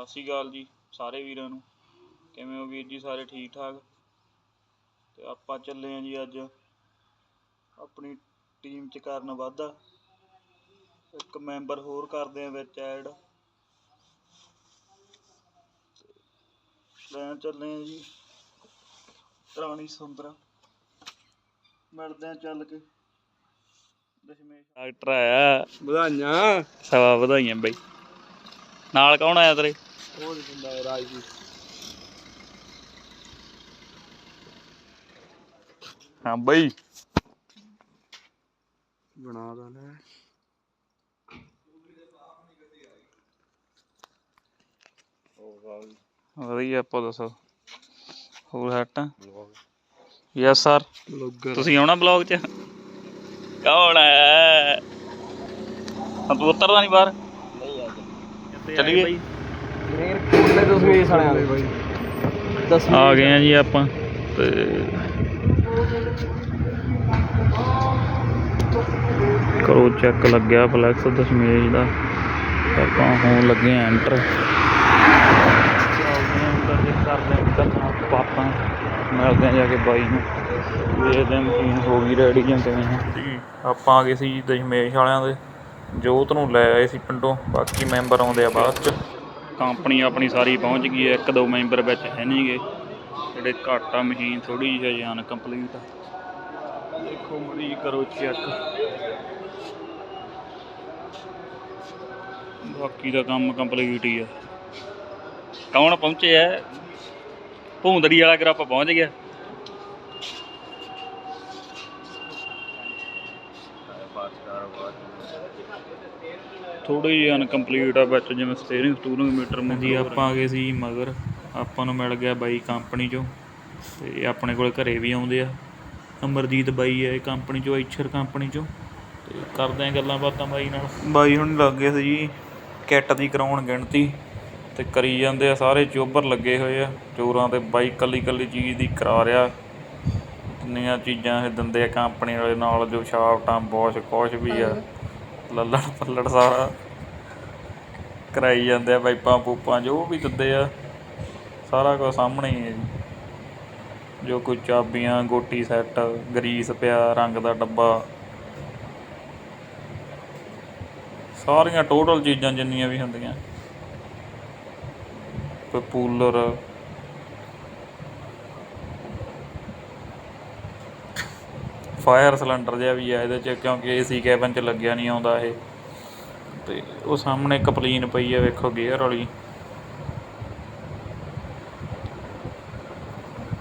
ਸਤਿ ਸ਼੍ਰੀ ਅਕਾਲ ਜੀ ਸਾਰੇ ਵੀਰਾਂ ਨੂੰ। ਕਿਵੇਂ ਹੋ ਵੀਰ ਜੀ ਸਾਰੇ ਠੀਕ ਠਾਕ? ਤੇ ਆਪਾਂ ਚੱਲੇ ਆਂ ਜੀ ਅੱਜ ਆਪਣੀ ਟੀਮ ਚ ਕਰਨ ਵਾਧਾ। ਇੱਕ ਮੈਂਬਰ ਹੋਰ ਕਰਦੇ ਆਂ ਵਿੱਚ ਐਡ ਲੈਣ ਚੱਲੇ ਆਂ ਜੀ ਰਾਣੀ ਸੁੰਦਰਾ। ਮਿਲਦੇ ਆਂ ਚੱਲ ਕੇ। ਦਸ਼ਮੇਸ਼। ਡਾਕਟਰ ਆਇਆ। ਵਧਾਈਆਂ। ਸਵਾ ਵਧਾਈਆਂ ਬਈ। ਨਾਲ ਕੌਣ ਆਇਆ ਤੇਰੇ? ਉਹ ਨੀ ਬੰਦਾ ਰਾਜਦੀਪ ਹਾਂ ਬਈ। ਬਣਾ ਦਾ ਲੈ। ਵਧੀਆ ਆਪਾਂ ਦੱਸੋ। ਹੋਰ ਹੱਟ ਯੈਸ ਸਰ ਬਲੌਗਰ। ਤੁਸੀਂ ਆਉਣਾ ਬਲੌਗ 'ਚ? ਕੌਣ ਹੈ ਹਾਂ, ਤੂੰ ਉਤਰਦਾ ਨਹੀਂ ਬਾਹਰ? ਚੱਲੀਏ? ਸਾਲਿਆਂ ਦੇ ਬਾਈ। ਆ ਗਏ ਆ ਜੀ ਆਪਾਂ ਤੇ ਕਰੋ ਚੈੱਕ ਲੱਗਿਆ ਫਲੈਕਸ ਦਸ਼ਮੇਸ਼ ਦਾ। ਆਪਾਂ ਹੋਣ ਲੱਗੇ ਆ ਐਂਟਰ। ਪਾਪਾ ਮਿਲਦੇ ਆ ਜਾ ਕੇ ਬਾਈ ਨੂੰ। ਵੇਖਦੇ ਆ ਮਸ਼ੀਨ ਹੋ ਗਈ ਰੈਡੀ ਜਾਂ ਕਿਵੇਂ। ਆਪਾਂ ਆ ਗਏ ਸੀ ਦਸ਼ਮੇਸ਼ ਵਾਲਿਆਂ ਦੇ। ਜੋਤ ਨੂੰ ਲੈ ਆਏ ਸੀ ਪਿੰਡੋਂ ਬਾਕੀ ਮੈਂਬਰ ਆਉਂਦੇ ਆ ਬਾਅਦ ਚ। ਕੰਪਨੀ ਆਪਣੀ ਸਾਰੀ ਪਹੁੰਚ ਗਈ ਹੈ ਇੱਕ ਦੋ ਮੈਂਬਰ ਵਿੱਚ ਹੈ ਨਹੀਂਗੇ ਜਿਹੜੇ ਘੱਟ ਆ ਮਸ਼ੀਨ ਥੋੜੀ ਜਿਹੀ ਹਜੇ ਅਨਕੰਪਲੀਟ ਆ। ਦੇਖੋ ਮਰੀ ਕਰੋ ਚੈੱਕ ਬਾਕੀ ਦਾ ਕੰਮ ਕੰਪਲੀਟ ਹੀ ਆ। ਕੌਣ ਪਹੁੰਚਿਆ ਭੂੰਦੜੀ ਵਾਲਾ ਗਰੁੱਪ ਪਹੁੰਚ ਗਿਆ। ਥੋੜੀ ਜਿਹੀ ਅਨਕੰਪਲੀਟ ਆ ਵਿੱਚ ਜਿਵੇਂ ਸਟੀਅਰਿੰਗ ਸਟੂਰਿੰਗ ਮੀਟਰ ਮੁੰਦੀ ਆਪਾਂ ਆ ਗਏ ਸੀ ਮਗਰ ਆਪਾਂ ਨੂੰ ਮਿਲ ਗਿਆ ਬਾਈ ਕੰਪਨੀ ਚੋਂ ਤੇ ਆਪਣੇ ਕੋਲ ਘਰੇ ਵੀ ਆਉਂਦੇ ਆ। ਅਮਰਜੀਤ ਬਾਈ ਹੈ ਕੰਪਨੀ ਚੋਂ ਐਚਰ ਕੰਪਨੀ ਚੋਂ ਤੇ ਕਰਦੇ ਆ ਗੱਲਾਂ ਬਾਤਾਂ ਬਾਈ ਨਾਲ। ਬਾਈ ਹੁਣ ਲੱਗ ਗਏ ਸੀ ਜੀ ਕਿੱਟ ਦੀ ਕਰਾਉਣ ਗਿਣਤੀ ਤੇ ਕਰੀ ਜਾਂਦੇ ਆ ਸਾਰੇ ਚੋਬਰ ਲੱਗੇ ਹੋਏ ਆ ਚੋਰਾਂ ਤੇ ਬਾਈ ਕੱਲੀ ਕੱਲੀ ਚੀਜ਼ ਦੀ ਕਰਾ ਰਿਹਾ। ਕਿੰਨੀਆਂ ਚੀਜ਼ਾਂ ਇਹ ਦਿੰਦੇ ਆ ਕੰਪਨੀ ਵਾਲੇ ਨਾਲ ਜੋ ਛਾਪਟਾਂ ਬੋਸ਼ ਕੁਛ ਵੀ ਆ। ਲੱਲੜ ਪੱਲੜ ਸਾਰਾ ਕਰਾਈ ਜਾਂਦੇ ਆ, ਪਾਈਪਾਂ ਪੂਪਾਂ ਜੋ ਵੀ ਦਿੰਦੇ ਆ, ਸਾਰਾ ਕੁਝ ਸਾਹਮਣੇ ਹੀ ਹੈ ਜੀ। ਜੋ ਕੋਈ ਚਾਬੀਆਂ, ਗੋਟੀ ਸੈੱਟ ਗਰੀਸ ਪਿਆ, ਰੰਗ ਦਾ ਡੱਬਾ। ਸਾਰੀਆਂ ਟੋਟਲ ਚੀਜ਼ਾਂ ਜਿੰਨੀਆਂ ਵੀ ਹੁੰਦੀਆਂ। ਕੋਈ ਪੂਲਰ ਫਾਇਰ ਸਿਲੰਡਰ ਜਿਹਾ ਵੀ ਆ ਇਹਦੇ ਚ, ਕਿਉਂਕਿ ਏਸੀ ਕੈਬਨ ਚ ਲੱਗਿਆ ਨਹੀਂ ਆਉਂਦਾ ਇਹ। ਤੇ ਉਹ ਸਾਹਮਣੇ ਕਪਲੀਨ ਪਈ ਆ, ਵੇਖੋ ਗੇਅਰ ਵਾਲੀ।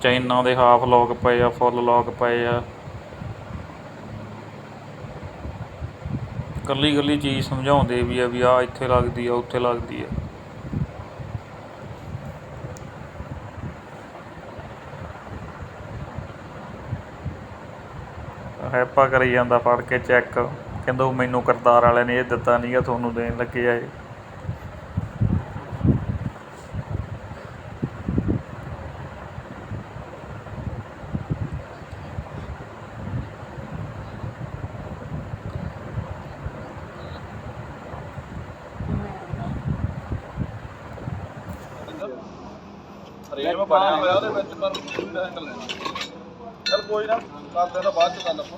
ਚਾਈਨਾ ਦੇ ਹਾਫ ਲੌਕ ਪਏ ਆ ਫੁੱਲ ਲੌਕ ਪਏ ਆ। ਕੱਲੀ ਕੱਲੀ ਚੀਜ਼ ਸਮਝਾਉਂਦੇ ਵੀ ਆ ਵੀ ਆ ਇੱਥੇ ਲੱਗਦੀ ਆ, ਉੱਥੇ ਲੱਗਦੀ ਆ। ਹੈਪਾ ਕਰੀ ਜਾਂਦਾ ਫੜ ਕੇ ਚੈੱਕ। ਕਹਿੰਦਾ ਉਹ ਮੈਨੂੰ ਕਰਤਾਰ ਵਾਲੇ ਨੇ ਇਹ ਦਿੱਤਾ ਨਹੀਂਗਾ ਤੁਹਾਨੂੰ ਦੇਣ ਲੱਗੇ ਆ ਇਹ। ਰੇਮ ਬਣਿਆ ਹੋਇਆ ਉਹਦੇ ਵਿੱਚ, ਪਰ ਹੈਂਡਲ ਲੈਣਾ। ਕੋਈ ਨਾ ਕਰਦੇ ਤਾਂ ਬਾਅਦ ਚ ਗੱਲ ਆਪਾਂ।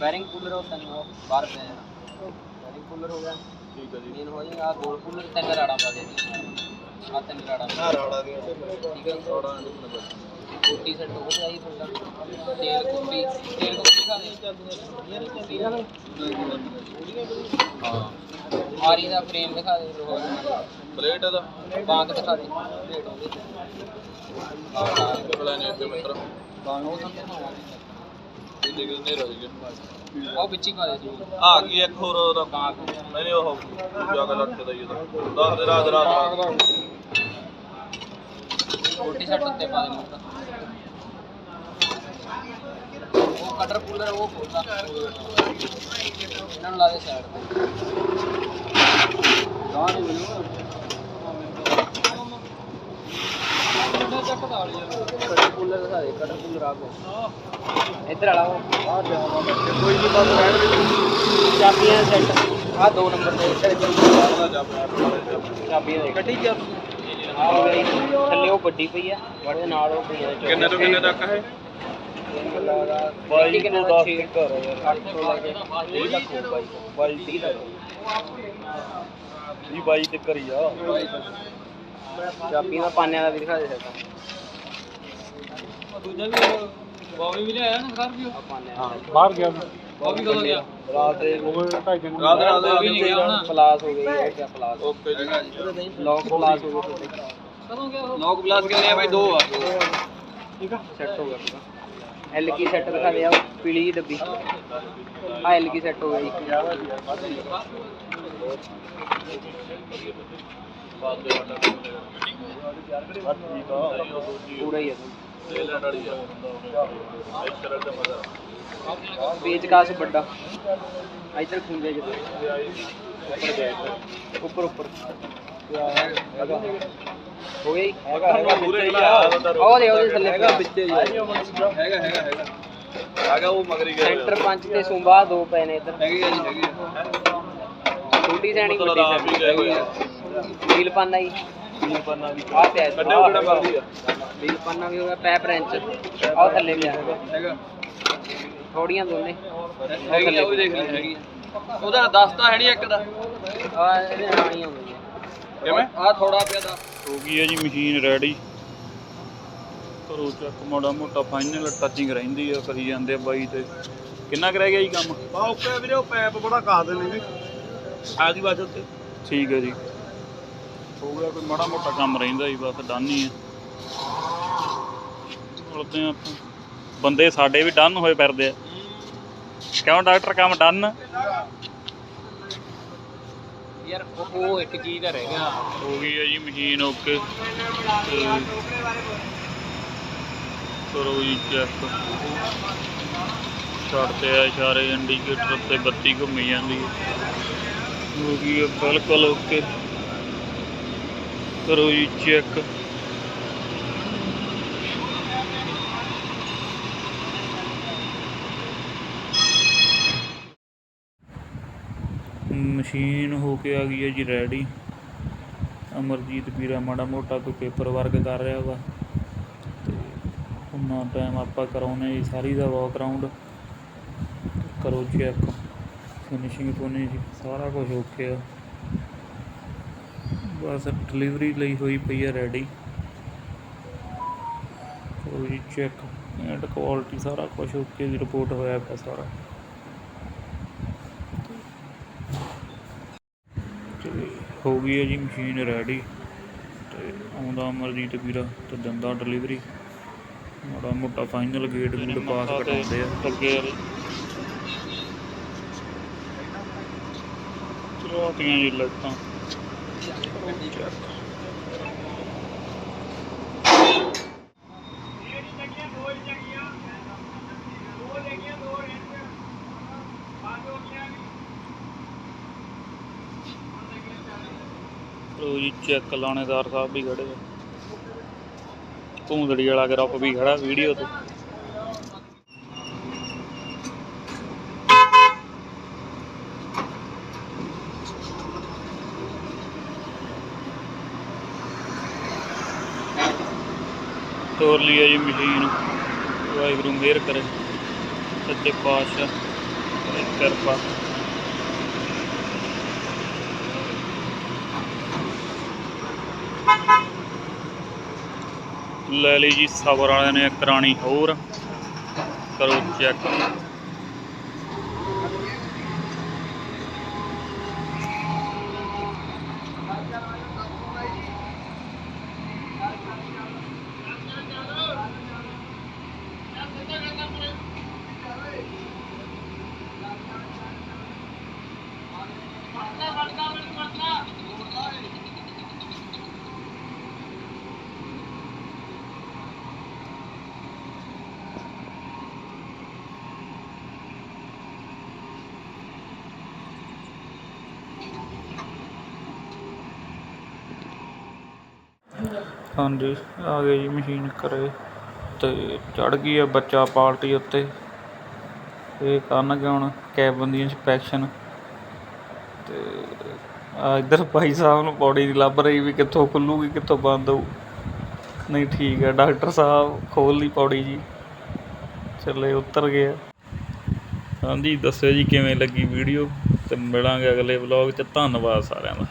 ਬੈਰਿੰਗ ਕੂਲਰ ਹੋ ਤੈਨੂੰ ਬਾਹਰ ਪੈ ਜਾਣਾ। ਬੈਰਿੰਗ ਕੂਲਰ ਹੋ ਗਿਆ। ਠੀਕ ਹੈ ਜੀ। ਮੇਨ ਹੋ ਜਾਏਗਾ ਗੋਲ ਕੂਲਰ ਤਿੰਨ ਰਾੜਾ ਪਾ ਦੇ ਆ ਤਿੰਨ ਰਾੜਾ ਨਾ ਰਾੜਾ ਦੇ ਠੀਕ ਹੈ। ਰਾੜਾ ਦੇ ਨੰਬਰ ਕੋਟੀ ਸੈੱਟ ਹੋ ਗਿਆ ਜੀ ਤੁਹਾਡਾ। ਤੇਲ ਕੋਟੀ ਤੇਲ ਕੋਟੀ ਖਾਣੇ ਚੱਲਦੀ ਹੈ ਚੱਲਦੀ ਹੈ। ਹਾਂ ਆਰੀ ਦਾ ਫਰੇਮ ਦਿਖਾ ਦੇ ਪਲੇਟ ਦਾ। ਬਾਂਕ ਦਿਖਾ ਦੇ। ਪਲੇਟ ਹੋ ਗਈ ਉਹ ਵਿੱਚੀ ਕਾ ਦੇ ਆ ਗਈ ਇੱਕ ਹੋਰ ਉਹਦਾ ਕਾਂ ਨਹੀਂ ਨਹੀਂ, ਉਹ ਜਾ ਕੇ ਲੜ ਚਦਾ ਹੀ ਉਹਦਾ ਦੱਸ ਦੇ ਰਾਤ ਰਾਤ ਕੋਟੀ ਸੱਟ ਉੱਤੇ ਪਾ ਦੇ ਮੁੱਕਾ ਉਹ ਕਟਰ ਪੁੱਲਰ ਉਹ ਖੋਲਦਾ ਇਹਨਾਂ ਨੂੰ ਲਾ ਦੇ ਸਾਈਡ ਤੇ। ਗਾਂ ਨਹੀਂ ਬਣੂ ਕਟਰ ਕੂਲਰ ਦਿਖਾ ਦੇ ਕਟਰ ਕੂਲਰ ਆ ਕੋ ਇੱਧਰ ਵਾਲਾ ਉਹ ਆ ਕੋਈ ਨਹੀਂ ਬਸ ਰਹਿਣ ਦੇ ਚਾਬੀਆਂ ਸੈੱਟ ਆ ਦੋ ਨੰਬਰ ਦੇ ਇੱਧਰ ਇੱਧਰ ਜਾ ਪਿਆ ਚਾਬੀਆਂ ਦੇ ਗੱਡੀ ਚ ਆ ਹੋ ਗਈ ਥੱਲੇ ਉਹ ਵੱਡੀ ਪਈ ਆ ਉਹਦੇ ਨਾਲ ਉਹ ਪਈ ਆ ਕਿੰਨੇ ਤੋਂ ਕਿੰਨੇ ਤੱਕ ਹੈ? ਬਾਈ ਕਿੰਨੇ ਦਾ 6 ਘਰ 800 ਲੈ ਕੇ 30 ਲੱਖ ਹੋ ਬਾਈ ਬਾਈ 30 ਲੱਖ ਜੀ ਬਾਈ ਤੇ ਕਰੀ ਆ। ਚਾਬੀਆਂ ਦਾ ਪਾਨਿਆਂ ਦਾ ਵੀ ਦਿਖਾ ਦੇ ਸਕਦਾ ਦੂਜਾ ਵੀ ਬਾਵੀ ਵੀ ਲਿਆਇਆ ਨਾ ਸਕਾਰਪੀਓ ਪਾਨਿਆਂ ਹਾਂ ਬਾਹਰ ਗਿਆ ਬਾਵੀ ਕਦੋਂ ਗਿਆ ਰਾਤ ਦੇ ਉਹ ਢਾਈ ਦਿਨ ਰਾਤ ਰਾਤ ਬਾਵੀ ਨਹੀਂ ਗਿਆ ਹੁਣ ਪਲਾਸ ਹੋ ਗਈ ਹੈ ਕਿਆ ਪਲਾਸ ਓਕੇ ਜੀ ਲੌਕ ਪਲਾਸ ਹੋ ਗਏ ਤੁਹਾਡੇ ਕਦੋਂ ਗਿਆ ਲੌਕ ਪਲਾਸ ਕਿੰਨੇ ਆ ਬਾਈ ਦੋ ਆ ਠੀਕ ਆ ਸੈੱਟ ਹੋ ਗਿਆ ਪੂਰਾ ਐਲ ਕੀ ਸੈੱਟ ਦਿਖਾ ਦੇ ਆ ਉਹ ਪੀਲੀ ਜਿਹੀ ਡੱਬੀ ਆ ਐਲ ਕੀ ਸੈੱਟ ਹੋ ਗਿਆ ਇੱਕ ਪੂਰਾ ਹੀ ਹੈ ਪੇਜ ਕਾਸ ਵੱਡਾ। ਇਧਰ ਖੁੰਝੇ ਜਿੱਥੇ ਉੱਪਰ ਉੱਪਰ ਹੋ ਗਈ? ਉਹ ਦੇ ਉਹਦੇ ਥੱਲੇ ਹੈਗਾ ਵਿੱਚ ਹੈਗਾ ਹੈਗਾ ਹੈਗਾ। ਹੈਗਾ ਉਹ ਮਗਰੀ ਗਿਆ। ਸੈਂਟਰ ਪੰਜ ਤੇ ਸੁੰਬਾ ਦੋ ਪਏ ਨੇ ਇੱਧਰ। ਹੈਗੀ ਜੀ ਹੈਗੀ ਛੋਟੀ ਸੈਣੀ ਵੱਡੀ ਸੈਣੀ ਵੀਲ ਪਾਨਾ ਜੀ ਵੀਲ ਪੰਨਾ ਵੀ ਆ ਕਿਹੜਾ ਆ। ਵੀ ਹੋ ਗਿਆ ਪੈਪ ਰੈਂਚ ਆਹ ਥੱਲੇ ਪਿਆ ਹੈਗਾ ਥੋੜੀਆਂ ਦੋਨੇ। ਹੈਗੀ ਆ ਉਹ ਵੀ ਦੇਖ ਲਈ ਹੈਗੀ ਆ। ਉਹਦਾ ਦਸਤਾ ਹੈ ਨਹੀਂ ਇੱਕ ਦਾ। ਆ ਇਹਦੇ ਨਾਲ ਹੀ ਆਉਂਦੀ ਹੈ ਕਿਵੇਂ? ਆ ਥੋੜਾ ਪਿਆ ਦਾ ਹੋ ਗਈ ਹੈ ਜੀ ਮਸ਼ੀਨ ਰੈਡੀ ਕਰੋ ਚੱਕ ਮਾੜਾ ਮੋਟਾ ਫਾਈਨਲ ਟੱਚਿੰਗ ਰਹਿੰਦੀ ਆ ਕਰੀ ਜਾਂਦੇ ਆ ਬਾਈ ਤੇ। ਕਿੰਨਾ ਕੁ ਰਹਿ ਗਿਆ ਜੀ ਕੰਮ? ਬਾ ਓਕੇ ਵੀਰੇ ਉਹ ਪੈਪ ਬੜਾ ਕਾਹ ਦੇ ਨੇ। ਆ ਗਈ ਉੱਤੇ। ਠੀਕ ਹੈ ਜੀ। ਹੋ ਗਿਆ ਕੋਈ ਮਾੜਾ ਮੋਟਾ ਕੰਮ ਰਹਿੰਦਾ ਜੀ ਬਸ ਡਨ ਹੀ ਹੈ ਆ ਆਪਾਂ। ਬੰਦੇ ਸਾਡੇ ਵੀ ਡਨ ਹੋਏ ਫਿਰਦੇ ਆ। ਕਿਉਂ ਡਾਕਟਰ ਕੰਮ ਡਨ? ਯਾਰ ਉਹ ਇੱਕ ਚੀਜ਼ ਦਾ ਰਹਿ ਗਿਆ। ਹੋ ਗਈ ਹੈ ਜੀ ਮਸ਼ੀਨ ਓਕੇ ਕਰੋ ਜੀ ਚੈੱਕ ਛੱਡਦੇ ਆ ਇਸ਼ਾਰੇ ਇੰਡੀਕੇਟਰ ਤੇ ਬੱਤੀ ਘੁੰਮੀ ਜਾਂਦੀ। ਹੈ ਹੋ ਗਈ ਹੈ ਬਿਲਕੁਲ ਓਕੇ। ਕਰੋ ਜੀ ਚੈੱਕ। ਮਸ਼ੀਨ ਹੋ ਕੇ ਆ ਗਈ ਹੈ ਜੀ ਰੈਡੀ ਅਮਰਜੀਤ ਵੀਰਾ ਮਾੜਾ ਮੋਟਾ ਕੋਈ ਪੇਪਰ ਵਰਕ ਕਰ ਰਿਹਾ ਵਾ। ਤੇ ਉਹਨਾਂ ਟਾਈਮ ਆਪਾਂ ਕਰਾਉਨੇ ਜੀ, ਸਾਰੀ ਦਾ ਵਾਕ ਅਰਾਊਂਡ ਕਰੋ ਚੈੱਕ। ਫਿਨਿਸ਼ਿੰਗ ਕੋਨੇ ਜੀ, ਸਾਰਾ ਕੁਝ ਓਕੇ ਆ। ਬਸ ਡਿਲੀਵਰੀ ਲਈ ਹੋਈ ਪਈ ਹੈ ਰੈਡੀ ਕਰੋ ਜੀ ਚੈੱਕ ਐਂਡ ਕੁਆਲਿਟੀ ਸਾਰਾ ਕੁਝ ਓਕੇ ਦੀ ਰਿਪੋਰਟ ਹੋਇਆ ਪਿਆ ਸਾਰਾ। ਹੋ ਗਈ ਹੈ ਜੀ ਮਸ਼ੀਨ ਰੈਡੀ ਤੇ ਆਉਂਦਾ ਅਮਰਜੀਤ ਵੀਰਾ ਤੇ ਦਿੰਦਾ ਡਿਲੀਵਰੀ ਮਾੜਾ ਮੋਟਾ ਫਾਈਨਲ ਗੇਟ ਵੀ ਪਾਸ ਕਰਾਉਂਦੇ ਆ। ਅੱਗੇ ਵਾਲੇ ਚਲਾਤੀਆਂ ਜੀ ਲਾਈਟਾਂ ਚੱਕ ਜੀ, ਚੈੱਕ ਲਾਣੇਦਾਰ ਸਾਹਿਬ ਵੀ ਖੜੇ ਆ। ਧੂੰਦੜੀ ਵਾਲਾ ਗਰੁੱਪ ਵੀ ਖੜਾ ਵੀਡੀਓ ਤੇ। ਤੋਰ ਲਈ ਹੈ ਜੀ ਮਸ਼ੀਨ। ਵਾਹਿਗੁਰੂ ਮਿਹਰ ਕਰੇ। ਸੱਚੇ ਪਾਤਸ਼ਾਹ ਕਿਰਪਾ। ਲੈ ਲਈ ਜੀ ਸਬਰ ਵਾਲਿਆਂ ਨੇ ਇੱਕ ਹੋਰ। ਕਰੋ ਚੈੱਕ। ਹਾਂਜੀ, ਆ ਗਈ ਜੀ ਮਸ਼ੀਨ ਘਰੇ ਅਤੇ ਚੜ੍ਹ ਗਈ ਆ ਬੱਚਾ ਪਾਲਟੀ ਉੱਤੇ। ਇਹ ਕਰਨਗੇ ਹੁਣ ਕੈਬਨ ਦੀ ਇੰਸਪੈਕਸ਼ਨ ਅਤੇ ਆ ਇੱਧਰ ਭਾਈ ਸਾਹਿਬ ਨੂੰ ਪੌੜੀ ਨਹੀਂ ਲੱਭ ਰਹੀ ਵੀ ਕਿੱਥੋਂ ਖੁੱਲੂਗੀ, ਕਿੱਥੋਂ ਬੰਦ ਹੋਊ। ਨਹੀਂ ਠੀਕ ਹੈ ਡਾਕਟਰ ਸਾਹਿਬ ਖੋਲ ਲਈ ਪੌੜੀ ਜੀ। ਚੱਲੇ ਉਤਰ ਗਏ ਹਾਂਜੀ, ਦੱਸਿਓ ਜੀ ਕਿਵੇਂ ਲੱਗੀ ਵੀਡੀਓ? ਤੇ ਮਿਲਾਂਗੇ ਅਗਲੇ ਵਲੌਗ 'ਚ। ਧੰਨਵਾਦ ਸਾਰਿਆਂ ਦਾ।